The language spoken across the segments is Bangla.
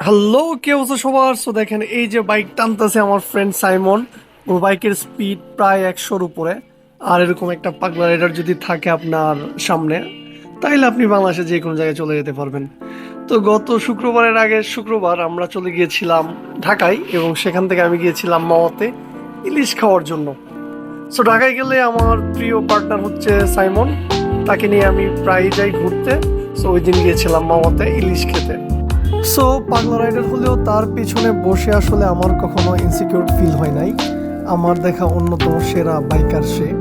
হ্যালো কে অবস্থা সবার? সো দেখেন, এই যে বাইক টানতেছে আমার ফ্রেন্ড সাইমন ওর বাইকের স্পিড প্রায় একশোর উপরে। আর এরকম একটা পাগলা রাইডার যদি থাকে আপনার সামনে, তাইলে আপনি বাংলাদেশে যে কোনো জায়গায় চলে যেতে পারবেন। তো গত শুক্রবারের আগে শুক্রবার আমরা চলে গিয়েছিলাম ঢাকায়, এবং সেখান থেকে আমি গিয়েছিলাম মাওয়াতে ইলিশ খাওয়ার জন্য। সো ঢাকায় গেলে আমার প্রিয় পার্টনার হচ্ছে সাইমন তাকে নিয়ে আমি প্রায় যাই ঘুরতে। সো ওই দিন গিয়েছিলাম মাওয়াতে ইলিশ খেতে। সো পাগলা রাইডার হলেও তার পিছনে বসে আসলে আমার কখনো ইনসিকিউর ফিল হয় নাই। আমার দেখা অন্যতম সেরা বাইকার সে।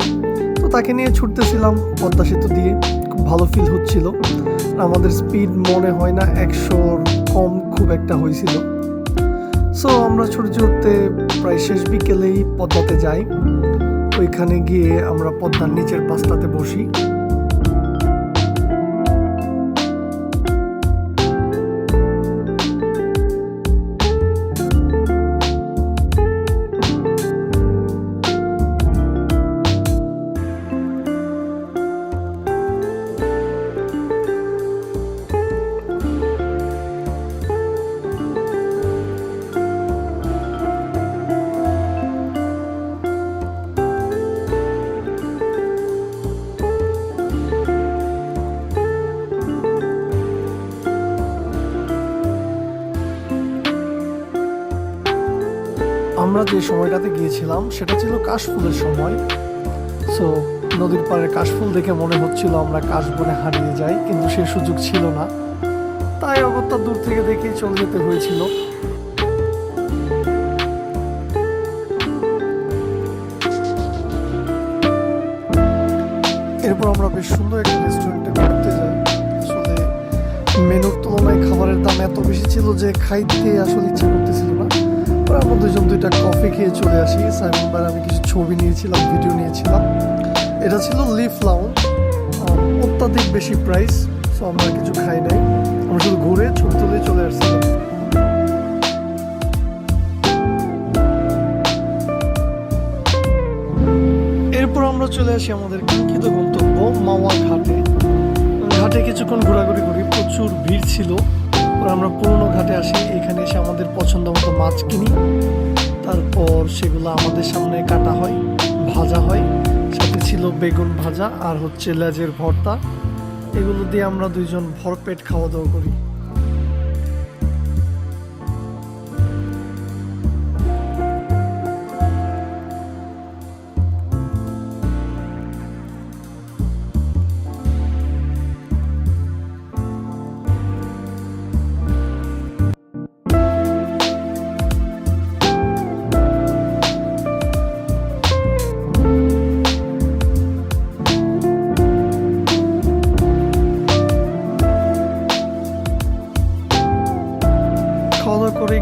তো তাকে নিয়ে ছুটতেছিলাম পদ্মা সেতু দিয়ে। খুব ভালো ফিল হচ্ছিল। আমাদের স্পিড মনে হয় না একশোর কম খুব একটা হয়েছিল। সো আমরা ছুটে ছুটতে প্রায় শেষ বিকেলেই পদ্মাতে যাই। ওইখানে গিয়ে আমরা পদ্মার নিচের পাশটাতে বসি। আমরা যে সময়টাতে গিয়েছিলাম, সেটা ছিল কাশফুলের সময়। সো নদীর পাড়ের কাশফুল দেখে মনে হচ্ছিল আমরা কাশবনে হারিয়ে যাই, কিন্তু সে সুযোগ ছিল না। তাই অগত্যা দূর থেকে দেখেই চলে যেতে হয়েছিল। এরপর আমরা বেশ সুন্দর একটা রেস্টুরেন্টে ঘুরতে যাই। আসলে, মেনুর তুলনায় খাবারের দাম এত বেশি ছিল যে খাইতে আসলে ইচ্ছা করতেছিল না। পরে আমরা দুজন দুইটা কফি খেয়ে চলে আসি। সাইমন ভাই আমি কিছু ছবি নিয়েছিলাম ভিডিও নিয়েছিলাম। এটা ছিল লিফ লাউন্ড অত্যাধিক বেশি প্রাইস সো আমরা কিছু খাই নাই। আমরা শুধু ঘুরে ছবি তুলে চলে আসছিলাম। এরপর আমরা চলে আসি আমাদের কাঙ্ক্ষিত গন্তব্য মাওয়া ঘাটে। ঘাটে কিছুক্ষণ ঘোরাঘুরি করি, প্রচুর ভিড় ছিল। পরে আমরা পুরনো ঘাটে আসি, এখানে এসে আমাদের পছন্দ মতো মাছ কিনি। তারপর সেগুলো আমাদের সামনে কাটা হয়, ভাজা হয়। সাথে ছিল বেগুন ভাজা আর হচ্ছে লেজের ভর্তা। এগুলো দিয়ে আমরা দুইজন ভরপেট খাওয়া দাওয়া করি।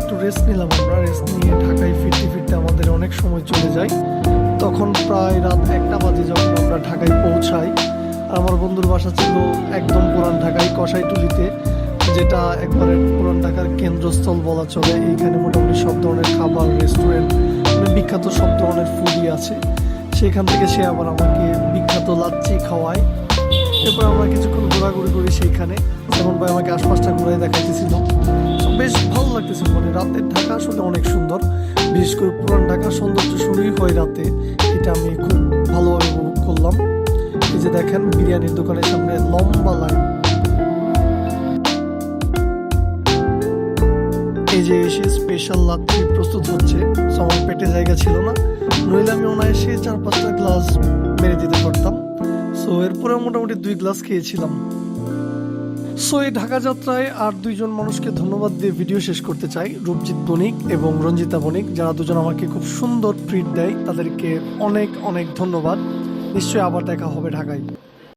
একটু রেস্ট নিলাম আমরা রেস্ট নিয়ে ঢাকায় ফিরতে ফিরতে আমাদের অনেক সময় চলে যায়। তখন প্রায় রাত একটা বাজে যখন আমরা ঢাকায় পৌঁছাই আমার বন্ধুর বাসা ছিল একদম পুরান ঢাকায় কষাইটুলিতে যেটা একবারে পুরান ঢাকার কেন্দ্রস্থল বলা চলে। এইখানে মোটামুটি সব ধরনের খাবার রেস্টুরেন্ট মানে বিখ্যাত সব ধরনের ফুডই আছে। সেখান থেকে সে আবার আমাকে বিখ্যাত লাচ্ছি খাওয়ায়। এরপর আমরা কিছুক্ষণ ঘোরাঘুরি করি সেইখানে। যেমন ভাই আমাকে আশপাশটা ঘুরাই দেখাইতেছিল। বেশ ভালো লাগতেছে মানে। রাতের ঢাকা আসলে অনেক সুন্দর। বিশেষ করে পুরান ঢাকা সৌন্দর্য শুরুই হয় রাতে। এটা আমি খুব ভালোভাবে উপভোগ করলাম। এই যে দেখেন, বিরিয়ানির দোকানের সামনে লম্বা লাইন। এই যে এসে স্পেশাল লাচ্ছি প্রস্তুত হচ্ছে। আমার পেটে জায়গা ছিল না। নইলে আমি অনায়াসে চার পাঁচটা গ্লাস মেরে দিতে পারতাম। সো এরপরে মোটামুটি দুই গ্লাস খেয়েছিলাম। সো এই ঢাকা যাত্রায় আর দুইজন মানুষকে ধন্যবাদ দিয়ে ভিডিও শেষ করতে চাই। রূপজিৎ বণিক এবং রঞ্জিতা বণিক, যারা দুজন আমাকে খুব সুন্দর ট্রিট দেয়, তাদেরকে অনেক অনেক ধন্যবাদ। নিশ্চয়ই আবার দেখা হবে ঢাকায়।